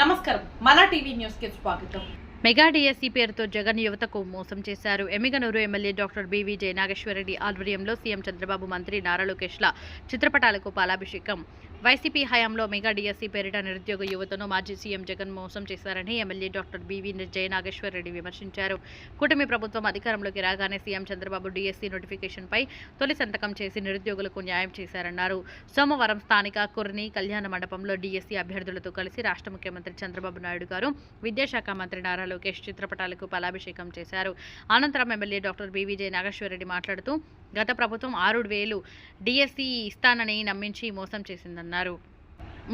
నమస్కారం. టీవీ న్యూస్కి స్వాగతం. మెగా డిఎస్సీ పేరుతో జగన్ యువతకు మోసం చేశారు. Emmiganur MLA doctor B Vijaya Nageswara Reddy ఆధ్వర్యంలో సీఎం చంద్రబాబు మంత్రి నారా లోకేష్ల చిత్రపటాలకు పాలాభిషేకం వైసీపీ హయాంలో మెగా డిఎస్సీ పేరిట నిరుద్యోగ యువతను మాజీ సీఎం జగన్ మోసం చేశారని ఎమ్మెల్యే డాక్టర్ బివి నాగేశ్వరరెడ్డి విమర్శించారు. కూటమి ప్రభుత్వం అధికారంలోకి రాగానే సీఎం చంద్రబాబు డిఎస్సీ నోటిఫికేషన్పై తొలి సంతకం చేసి నిరుద్యోగులకు న్యాయం చేశారన్నారు. సోమవారం స్థానిక కుర్ని కళ్యాణ మండపంలో డిఎస్సీ అభ్యర్థులతో కలిసి రాష్ట్ర ముఖ్యమంత్రి చంద్రబాబు నాయుడు గారు విద్యాశాఖ మంత్రి నారా లోకేష్ చిత్రపటాలకు పాలాభిషేకం చేశారు. అనంతరం ఎమ్మెల్యే డాక్టర్ బీవీజే నాగేశ్వరరెడ్డి మాట్లాడుతూ గత ప్రభుత్వం ఆరు వేలు డిఎస్సీ ఇస్తానని నమ్మించి మోసం చేసిందన్నారు. అన్నారు.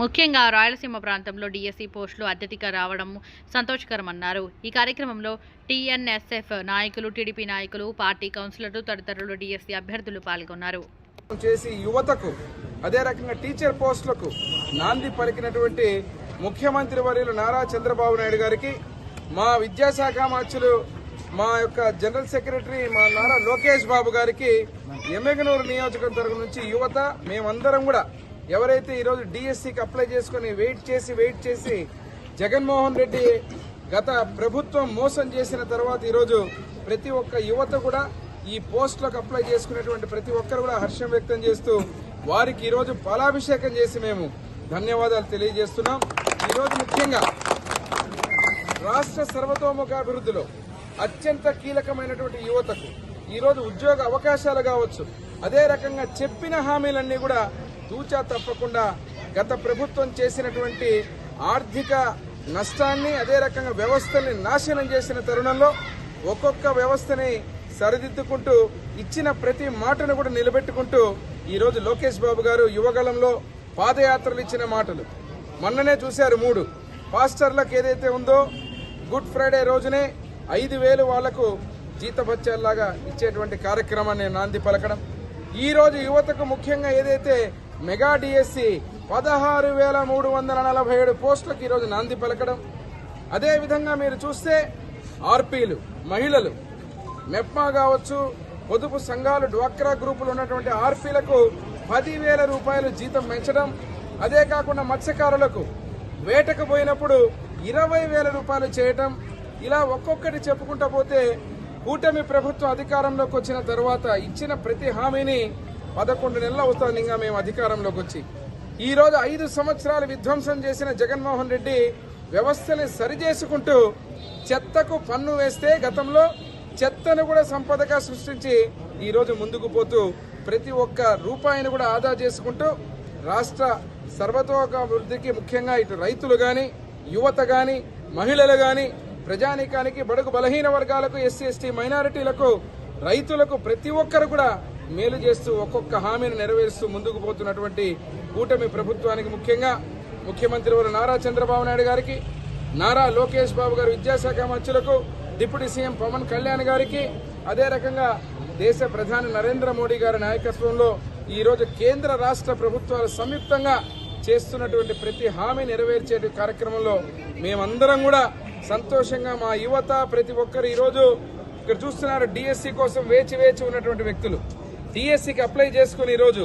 ముఖ్యంగా రాయలసీమ ప్రాంతంలో డిఎస్సీ పోస్టులు అత్యధిక రావడం సంతోషకరమన్నారు. ఈ కార్యక్రమంలో టీఎన్ఎస్ఎఫ్ నాయకులు టీడీపీ నాయకులు పార్టీ కౌన్సిలర్లు తదితరులు డిఎస్సీ అభ్యర్థులు పాల్గొన్నారు. చేసి యువతకు అదే రకంగా టీచర్ పోస్టులకు నాంది పలికినటువంటి ముఖ్యమంత్రి వర్యులు నారా చంద్రబాబు నాయుడు గారికి మా విద్యాశాఖ మార్చులు మా యొక్క జనరల్ సెక్రటరీ మా నారా లోకేష్ బాబు గారికి ఎమ్మెగనూరు నియోజకవర్గం నుంచి యువత మేమందరం కూడా ఎవరైతే ఈరోజు డిఎస్సికి అప్లై చేసుకుని వెయిట్ చేసి వెయిట్ చేసి జగన్మోహన్ రెడ్డి గత ప్రభుత్వం మోసం చేసిన తర్వాత ఈరోజు ప్రతి ఒక్క యువత కూడా ఈ పోస్టులకు అప్లై చేసుకునేటువంటి ప్రతి ఒక్కరు కూడా హర్షం వ్యక్తం చేస్తూ వారికి ఈరోజు ఫలాభిషేకం చేసి మేము ధన్యవాదాలు తెలియజేస్తున్నాం. ఈరోజు ముఖ్యంగా రాష్ట్ర సర్వతోముఖాభివృద్ధిలో అత్యంత కీలకమైనటువంటి యువతకు ఈరోజు ఉద్యోగ అవకాశాలు కావచ్చు. అదే రకంగా చెప్పిన హామీలన్నీ కూడా తూచా తప్పకుండా గత ప్రభుత్వం చేసినటువంటి ఆర్థిక నష్టాన్ని అదే రకంగా వ్యవస్థల్ని నాశనం చేసిన తరుణంలో ఒక్కొక్క వ్యవస్థని సరిదిద్దుకుంటూ ఇచ్చిన ప్రతి మాటను కూడా నిలబెట్టుకుంటూ ఈరోజు లోకేష్ బాబు గారు యువగలంలో పాదయాత్రలు ఇచ్చిన మాటలు. మొన్ననే చూశారు మూడు. పాస్టర్లకు ఏదైతే ఉందో గుడ్ ఫ్రైడే రోజునే ఐదు వేలు వాళ్ళకు జీతభత్యాల్లాగా ఇచ్చేటువంటి కార్యక్రమాన్ని నాంది పలకడం. ఈరోజు యువతకు ముఖ్యంగా ఏదైతే మెగా డిఎస్సి పదహారు వేల మూడు వందల నలభై ఏడు పోస్టులకు ఈరోజు నాంది పలకడం. అదేవిధంగా మీరు చూస్తే ఆర్పీలు మహిళలు మెప్మా కావచ్చు పొదుపు సంఘాలు డ్వాక్రా గ్రూపులు ఉన్నటువంటి ఆర్పీలకు పదివేల రూపాయలు జీతం పెంచడం. అదే కాకుండా మత్స్యకారులకు వేటకు పోయినప్పుడు ఇరవై వేల రూపాయలు చేయటం. ఇలా ఒక్కొక్కటి చెప్పుకుంటా పోతే కూటమి ప్రభుత్వం అధికారంలోకి వచ్చిన తర్వాత ఇచ్చిన ప్రతి హామీని పదకొండు నెలలు అవుతుంది ఇంకా మేము అధికారంలోకి వచ్చి ఈ రోజు ఐదు సంవత్సరాలు విధ్వంసం చేసిన జగన్మోహన్ రెడ్డి వ్యవస్థని సరిచేసుకుంటూ చెత్తకు పన్ను వేస్తే గతంలో చెత్తను కూడా సంపదగా సృష్టించి ఈరోజు ముందుకు పోతూ ప్రతి ఒక్క రూపాయిని కూడా ఆదా చేసుకుంటూ రాష్ట్ర సర్వతోకాభివృద్ధికి ముఖ్యంగా ఇటు రైతులు కానీ యువత కానీ మహిళలు కానీ ప్రజానీకానికి బడుగు బలహీన వర్గాలకు ఎస్సీ ఎస్టీ మైనారిటీలకు రైతులకు ప్రతి ఒక్కరు కూడా మేలు చేస్తూ ఒక్కొక్క హామీని నెరవేరుస్తూ ముందుకు పోతున్నటువంటి కూటమి ప్రభుత్వానికి ముఖ్యంగా ముఖ్యమంత్రి వారు నారా చంద్రబాబు నాయుడు గారికి నారా లోకేష్ బాబు గారు విద్యాశాఖ మంత్రులకు డిప్యూటీ సీఎం పవన్ కళ్యాణ్ గారికి అదే రకంగా దేశ ప్రధాని నరేంద్ర మోడీ గారి నాయకత్వంలో ఈరోజు కేంద్ర రాష్ట్ర ప్రభుత్వాలు సంయుక్తంగా చేస్తున్నటువంటి ప్రతి హామీ నెరవేర్చే కార్యక్రమంలో మేమందరం కూడా సంతోషంగా మా యువత ప్రతి ఒక్కరు ఈరోజు ఇక్కడ చూస్తున్నారు డిఎస్సి కోసం వేచి వేచి ఉన్నటువంటి వ్యక్తులు. డిఎస్సికి అప్లై చేసుకుని ఈరోజు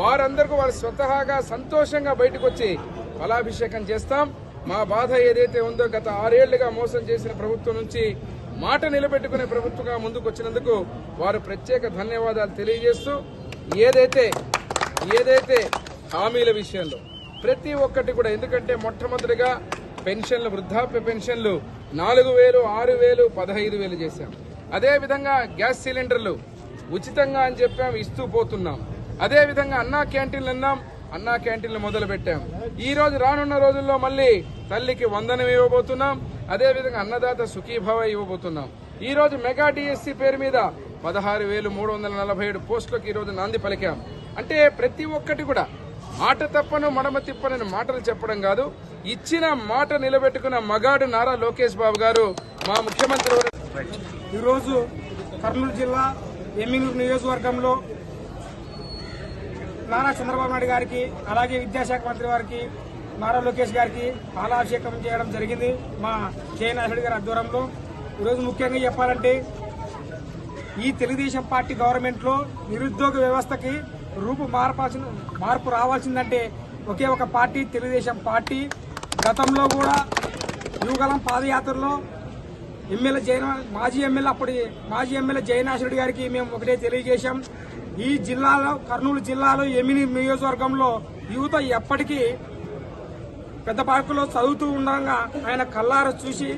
వారందరికీ వారు స్వతహాగా సంతోషంగా బయటకు వచ్చి ఫలాభిషేకం చేస్తాం. మా బాధ ఏదైతే ఉందో గత ఆరేళ్ళుగా మోసం చేసిన ప్రభుత్వం నుంచి మాట నిలబెట్టుకునే ప్రభుత్వంగా ముందుకు వచ్చినందుకు వారు ప్రత్యేక ధన్యవాదాలు తెలియజేస్తూ ఏదైతే ఏదైతే హామీల విషయంలో ప్రతి ఒక్కటి కూడా ఎందుకంటే మొట్టమొదటిగా పెన్షన్లు వృద్ధాప్య పెన్షన్లు నాలుగు వేలు ఆరు వేలు పదహైదు వేలు చేశాం. అదేవిధంగా గ్యాస్ సిలిండర్లు ఉచితంగా అని చెప్పాం ఇస్తూ పోతున్నాం. అదే విధంగా అన్నా క్యాంటీన్లు అన్నాం అన్నా క్యాంటీన్లు మొదలు పెట్టాం. ఈ రోజు రానున్న రోజుల్లో మళ్ళీ తల్లికి వందనం ఇవ్వబోతున్నాం అదే విధంగా అన్నదాత సుఖీభావ ఇవ్వబోతున్నాం. ఈ రోజు మెగా డిఎస్సి పేరు మీద పదహారు వేలు మూడు వందల నలభై ఏడు పోస్టులకు ఈరోజు నాంది పలికాం. అంటే ప్రతి ఒక్కటి కూడా మాట తప్పను మడమ తిప్పనని మాటలు చెప్పడం కాదు. ఇచ్చిన మాట నిలబెట్టుకున్న మగాడు నారా లోకేష్ బాబు గారు మా ముఖ్యమంత్రి ఈరోజు కర్నూలు జిల్లా ఎమ్మిగనూరు నియోజకవర్గంలో నారా చంద్రబాబు నాయుడు గారికి అలాగే విద్యాశాఖ మంత్రి వారికి నారా లోకేష్ గారికి పాలాభిషేకం చేయడం జరిగింది మా జయనాథుడి గారి ఆధ్వర్యంలో. ఈరోజు ముఖ్యంగా చెప్పాలంటే ఈ తెలుగుదేశం పార్టీ గవర్నమెంట్లో నిరుద్యోగ వ్యవస్థకి రూపు మార్పాల్సిన మార్పు రావాల్సిందంటే ఒకే ఒక పార్టీ తెలుగుదేశం పార్టీ. గతంలో కూడా యువగలం పాదయాత్రలో ఎమ్మెల్యే జైన మాజీ ఎమ్మెల్యే అప్పటి మాజీ ఎమ్మెల్యే జయనాశుడి గారికి మేము ఒకటే తెలియజేశాం. ఈ జిల్లాలో కర్నూలు జిల్లాలో ఎమిని నియోజకవర్గంలో యువత ఎప్పటికీ పెద్ద పార్కులో చదువుతూ ఉండగా ఆయన కల్లార చూసి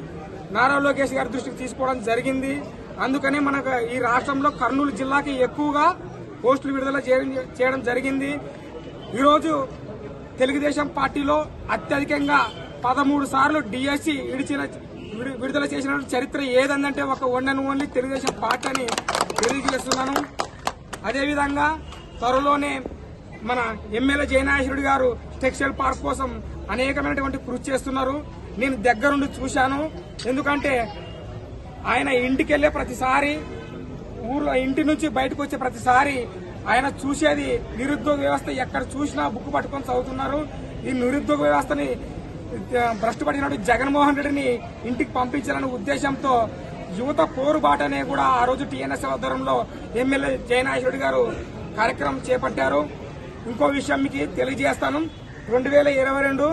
నారా లోకేష్ గారి దృష్టికి తీసుకోవడం జరిగింది. అందుకనే మనకు ఈ రాష్ట్రంలో కర్నూలు జిల్లాకి ఎక్కువగా పోస్టులు విడుదల చేయడం చేయడం జరిగింది. ఈరోజు తెలుగుదేశం పార్టీలో అత్యధికంగా పదమూడు సార్లు డిఎస్సి విడిచిన విడుదల చేసిన చరిత్ర ఏదందంటే ఒక one and only Telugu Desam party అని తెలియజేస్తున్నాను. అదేవిధంగా త్వరలోనే మన ఎమ్మెల్యే జయనాశ్వరుడు గారు టెక్స్టైల్ పార్క్ కోసం అనేకమైనటువంటి కృషి చేస్తున్నారు. నేను దగ్గరుండి చూశాను. ఎందుకంటే ఆయన ఇంటికి వెళ్ళే ప్రతిసారి ఊర్లో ఇంటి నుంచి బయటకు వచ్చే ప్రతిసారి ఆయన చూసేది నిరుద్యోగ వ్యవస్థ ఎక్కడ చూసినా బుక్ పట్టుకొని చదువుతున్నారు. ఈ నిరుద్యోగ వ్యవస్థని భ్రష్టు జగన్మోహన్ రెడ్డిని ఇంటికి పంపించాలనే ఉద్దేశంతో యువత పోరుబాటనే కూడా ఆ రోజు టీఎన్ఎస్ ఆధ్వర్యంలో ఎమ్మెల్యే జయనాశ్వరుడు గారు కార్యక్రమం చేపట్టారు. ఇంకో విషయం మీకు తెలియజేస్తాను. రెండు వేల ఇరవై రెండు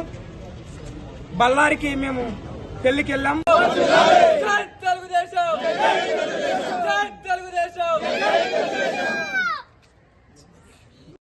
బళ్ళారికి మేము పెళ్ళికి వెళ్ళాం తెలుగుదేశం!